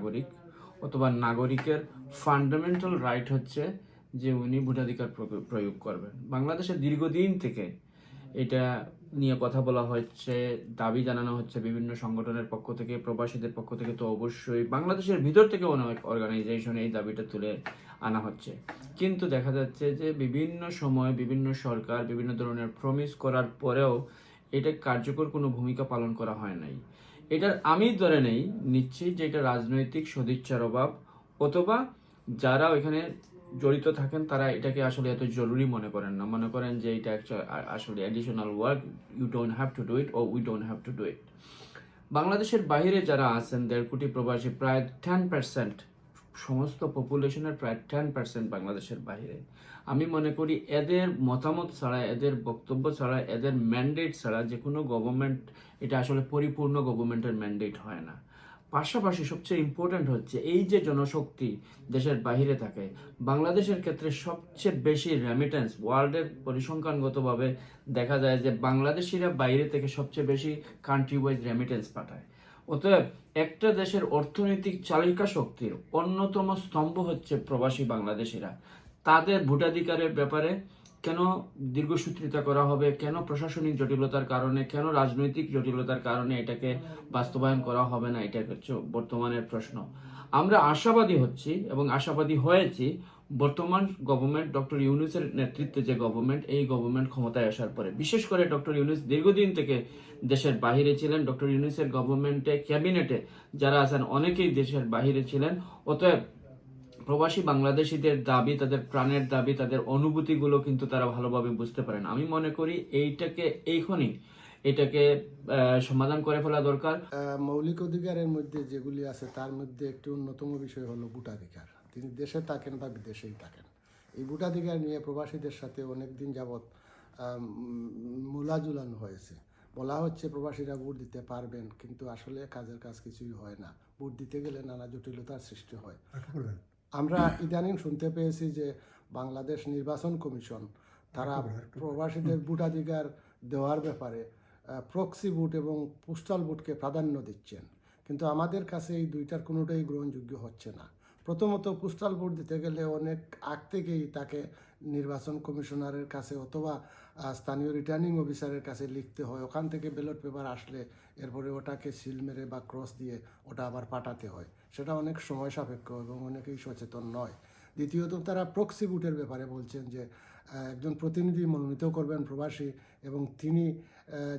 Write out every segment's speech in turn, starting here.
নাগরিক অথবা নাগরিকের ফান্ডামেন্টাল রাইট হচ্ছে যে উনি ভোটাধিকার প্রয়োগ- করবেন। বাংলাদেশে দীর্ঘদিন থেকে এটা নিয়ে কথা বলা হচ্ছে, দাবি জানানো হচ্ছে বিভিন্ন সংগঠনের পক্ষ থেকে, প্রবাসীদের পক্ষ থেকে। তো অবশ্যই বাংলাদেশের ভিতর থেকে অনেক অর্গানাইজেশন এই দাবিটা তুলে আনা হচ্ছে। কিন্তু দেখা যাচ্ছে যে বিভিন্ন সময় বিভিন্ন সরকার বিভিন্ন ধরনের প্রমিস করার পরেও এটা কার্যকর কোনো ভূমিকা পালন করা হয় নাই। এটার আমি ধরে নেই, নিচ্ছি যে এটা রাজনৈতিক সদিচ্ছার অভাব, অথবা যারা ওইখানে জড়িত থাকেন তারা এটাকে আসলে এত জরুরি মনে করেন না। মনে করেন যে এটা আসলে additional work you don't have to do it O we don't have to do it বাংলাদেশের বাইরে যারা আছেন, দেড় কোটি প্রবাসী, প্রায় টেন পার্সেন্ট সমস্ত পপুলেশনের প্রায় টেন পার্সেন্ট বাংলাদেশের বাইরে। আমি মনে করি এদের মতামত ছাড়া, এদের বক্তব্য ছাড়া, এদের ম্যান্ডেট ছাড়া যে কোনো গভর্নমেন্ট এটা আসলে পরিপূর্ণ গভর্নমেন্টের ম্যান্ডেট হয় না। পাশাপাশি সবচেয়ে ইম্পর্ট্যান্ট হচ্ছে এই যে জনশক্তি দেশের বাইরে থাকে, বাংলাদেশের ক্ষেত্রে সবচেয়ে বেশি রেমিটেন্স ওয়ার্ল্ডের পরিসংখ্যানগতভাবে দেখা যায় যে বাংলাদেশিরা বাইরে থেকে সবচেয়ে বেশি কান্ট্রি ওয়াইজ রেমিটেন্স পাঠায়। অতএব একটা দেশের অর্থনৈতিক চালিকা শক্তির অন্যতম স্তম্ভ হচ্ছে প্রবাসী বাংলাদেশিরা। তাদের ভোটাধিকারের ব্যাপারে কেন দীর্ঘসূত্রিতা করা হবে? কেন প্রশাসনিক জটিলতার কারণে? কেন রাজনৈতিক জটিলতার কারণে এটাকে বাস্তবায়ন করা হবে না? এটা হচ্ছে বর্তমানের প্রশ্ন। আমরা আশাবাদী হচ্ছি এবং আশাবাদী হয়েছি বর্তমান গভর্নমেন্ট ডক্টর ইউনুসের নেতৃত্বে যে গভর্নমেন্ট এই গভর্নমেন্ট ক্ষমতায় আসার পরে, বিশেষ করে ডক্টর ইউনুস দীর্ঘদিন থেকে দেশের বাহিরে ছিলেন। ডক্টর ইউনুসের গভর্নমেন্টে ক্যাবিনেটে যারা আছেন, অনেকেই দেশের বাহিরে ছিলেন। অতএব প্রবাসী বাংলাদেশিদের দাবি, তাদের প্রাণের দাবি, তাদের অনুভূতিগুলো কিন্তু তারা ভালোভাবে বুঝতে পারেন। আমি মনে করি এইটাকে এইখনই, এটাকে সমাধান করে ফেলা দরকার। মৌলিক অধিকারের মধ্যে যেগুলি আছে, তার মধ্যে একটি অন্যতম বিষয় হলো ভোটাধিকার। তিনি দেশে থাকেন বা বিদেশেই থাকেন। এই ভোটাধিকার নিয়ে প্রবাসীদের সাথে অনেক দিন যাবৎ মূলা ঝুলানো হয়েছে। বলা হচ্ছে প্রবাসীরা ভোট দিতে পারবেন কিন্তু আসলে কাজের কাজ কিছুই হয় না। ভোট দিতে গেলে নানা জটিলতার সৃষ্টি হয়। আমরা ইদানিং শুনতে পেয়েছি যে বাংলাদেশ নির্বাচন কমিশন তারা প্রবাসীদের ভোটাধিকার দেওয়ার ব্যাপারে প্রক্সি ভোট এবং পোস্টাল ভোটকে প্রাধান্য দিচ্ছেন। কিন্তু আমাদের কাছে এই দুইটার কোনোটাই গ্রহণযোগ্য হচ্ছে না। প্রথমত পোস্টাল ভোট দিতে গেলে অনেক আগ থেকেই তাকে নির্বাচন কমিশনারের কাছে অথবা স্থানীয় রিটার্নিং অফিসারের কাছে লিখতে হয়। ওখান থেকে ব্যালট পেপার আসলে এরপরে ওটাকে সিল মেরে বা ক্রস দিয়ে ওটা আবার পাঠাতে হয়। সেটা অনেক সময় সাপেক্ষ এবং অনেকেই সচেতন নয়। দ্বিতীয়ত, তারা প্রক্সি ভোটের ব্যাপারে বলছেন যে একজন প্রতিনিধি মনোনীত করবেন প্রবাসী এবং তিনি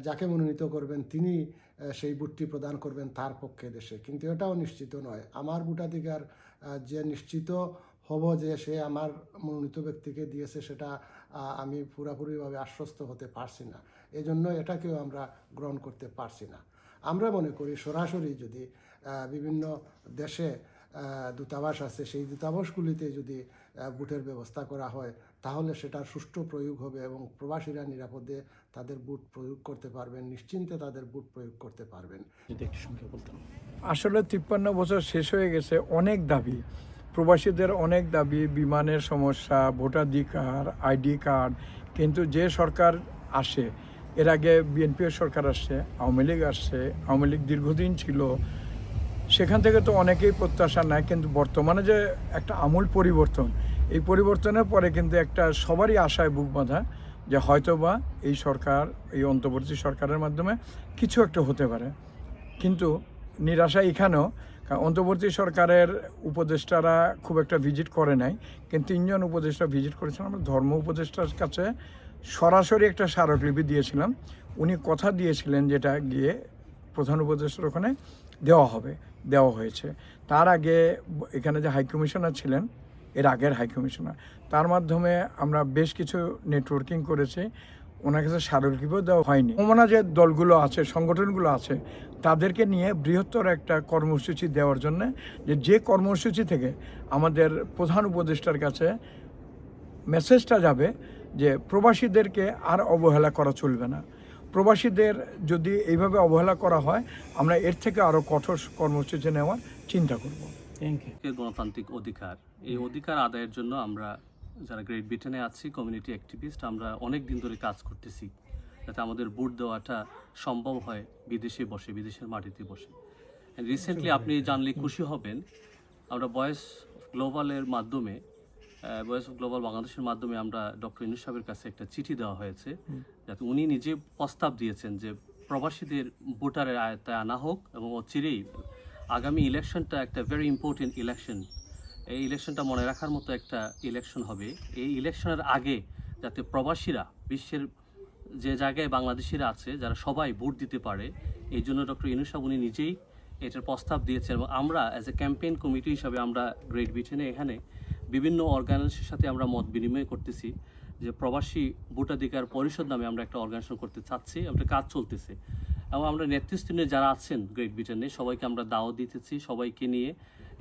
যাকে মনোনীত করবেন তিনি সেই ভোটটি প্রদান করবেন তার পক্ষে দেশে। কিন্তু এটাও নিশ্চিত নয়। আমার ভোটাধিকার যে নিশ্চিত হব যে সে আমার মনোনীত ব্যক্তিকে দিয়েছে সেটা আমি পুরাপুরিভাবে আশ্বস্ত হতে পারছি না। এজন্য এটাকেও আমরা গ্রহণ করতে পারছি না। আমরা মনে করি সরাসরি যদি বিভিন্ন দেশে দূতাবাস আছে, সেই দূতাবাসগুলিতে যদি বুটের ব্যবস্থা করা হয় তাহলে সেটার সুষ্ঠু প্রয়োগ হবে এবং প্রবাসীরা নিরাপদে তাদের বুট প্রয়োগ করতে পারবেন নিশ্চিন্তে তাদের বুট প্রয়োগ করতে পারবেন। যদি একটু সংখ্যা বলতাম আসলে তিপ্পান্ন বছর শেষ হয়ে গেছে অনেক দাবি। প্রবাসীদের অনেক দাবি বিমানের সমস্যা ভোটাধিকার আইডি কার্ড। কিন্তু যে সরকার আসে এর আগে বিএনপির সরকার আসছে আওয়ামী লীগ আসছে আওয়ামী লীগ দীর্ঘদিন ছিল। সেখান থেকে তো অনেকেই প্রত্যাশা নেয় কিন্তু বর্তমানে যে একটা আমূল পরিবর্তন এই পরিবর্তনের পরে কিন্তু একটা সবারই আশায় বুক বাঁধা যে হয়তোবা এই সরকার, এই অন্তর্বর্তী সরকারের মাধ্যমে কিছু একটা হতে পারে। কিন্তু নিরাশা এখানেও অন্তর্বর্তী সরকারের উপদেষ্টারা খুব একটা ভিজিট করে নাই, কিন্তু তিনজন উপদেষ্টা ভিজিট করেছিলাম আমরা ধর্ম উপদেষ্টার কাছে সরাসরি একটা স্মারকলিপি দিয়েছিলাম। উনি কথা দিয়েছিলেন যেটা গিয়ে প্রধান উপদেষ্টার ওখানে দেওয়া হবে, দেওয়া হয়েছে। তার আগে এখানে যে হাইকমিশনার ছিলেন এর আগের হাই কমিশনার তার মাধ্যমে আমরা বেশ কিছু নেটওয়ার্কিং করেছি। ওনার কাছে স্মারকলিপিও দেওয়া হয়নি। ওমনা যে দলগুলো আছে, সংগঠনগুলো আছে, তাদেরকে নিয়ে বৃহত্তর একটা কর্মসূচি দেওয়ার জন্য যে যে কর্মসূচি থেকে আমাদের প্রধান উপদেষ্টার কাছে মেসেজটা যাবে যে, প্রবাসীদেরকে আর অবহেলা করা চলবে না। প্রবাসীদের যদি এইভাবে অবহেলা করা হয়, আমরা এর থেকে আরও কঠোর কর্মসূচি নেওয়ার চিন্তা করব। গণতান্ত্রিক অধিকার? এই অধিকার আদায়ের জন্য আমরা যারা গ্রেট ব্রিটেনে আছি কমিউনিটি অ্যাক্টিভিস্ট আমরা অনেক দিন ধরে কাজ করতেছি যাতে আমাদের ভোট দেওয়াটা সম্ভব হয় বিদেশে বসে বিদেশের মাটিতে বসে। রিসেন্টলি আপনি জানলে খুশি হবেন আমরা বয়েস গ্লোবালের মাধ্যমে বয়েস অফ গ্লোবাল বাংলাদেশের মাধ্যমে আমরা ডক্টর ইনুস সাহেবের কাছে একটা চিঠি দেওয়া হয়েছে যাতে উনি নিজে প্রস্তাব দিয়েছেন যে প্রবাসীদের ভোটারের আয়ত্তায় আনা হোক এবং অচিরেই আগামী ইলেকশনটা একটা ভেরি ইম্পর্টেন্ট ইলেকশন এই ইলেকশনটা মনে রাখার মতো একটা ইলেকশন হবে। এই ইলেকশনের আগে যাতে প্রবাসীরা, বিশ্বের যে জায়গায় বাংলাদেশিরা আছে, যারা সবাই ভোট দিতে পারে, এই জন্য ডক্টর ইনুসা উনি নিজেই এটার প্রস্তাব দিয়েছেন এবং আমরা অ্যাজ এ ক্যাম্পেইন কমিটি হিসাবে আমরা গ্রেট ব্রিটেনে এখানে বিভিন্ন অর্গানাইজেশনের সাথে আমরা মত বিনিময় করতেছি যে প্রবাসী ভোটাধিকার পরিষদ নামে আমরা একটা অর্গানাইজেশন করতে চাচ্ছি, একটা কাজ চলতেছে। এবং আমরা নেতৃস্থানীয় যারা আছেন গ্রেট ব্রিটেনে সবাইকে আমরা দাওয়াত দিতেছি, সবাইকে নিয়ে।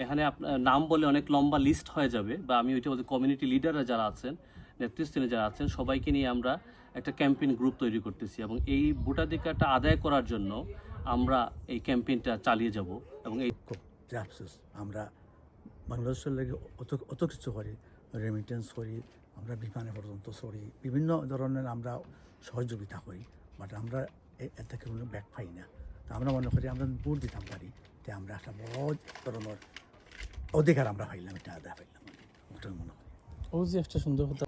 এখানে আপনার নাম বলে অনেক লম্বা লিস্ট হয়ে যাবে, বা আমি ওইটা বলতে কমিউনিটি লিডাররা যারা আছেন, নেতৃস্থানীয় যারা আছেন, সবাইকে নিয়ে আমরা একটা ক্যাম্পেইন গ্রুপ তৈরি করতেছি এবং এই ভোটাধিকারটা আদায় করার জন্য আমরা এই ক্যাম্পেইনটা চালিয়ে যাব এবং এই আমরা বাংলাদেশের লাগে অত অত কিছু করি রেমিটেন্স করি, আমরা বিমানে পর্যন্ত সরি বিভিন্ন ধরনের আমরা সহযোগিতা করি বাট আমরা এ- এর কোনো ব্যাক পাই না। তো আমরা মনে করি আমরা ভোট দিতাম পারি তো আমরা একটা বড় ধরনের অধিকার আমরা পাইলাম, এটা আদায় পাইলাম। ওটাই মনে করি। ও যে একটা সুন্দর কথা।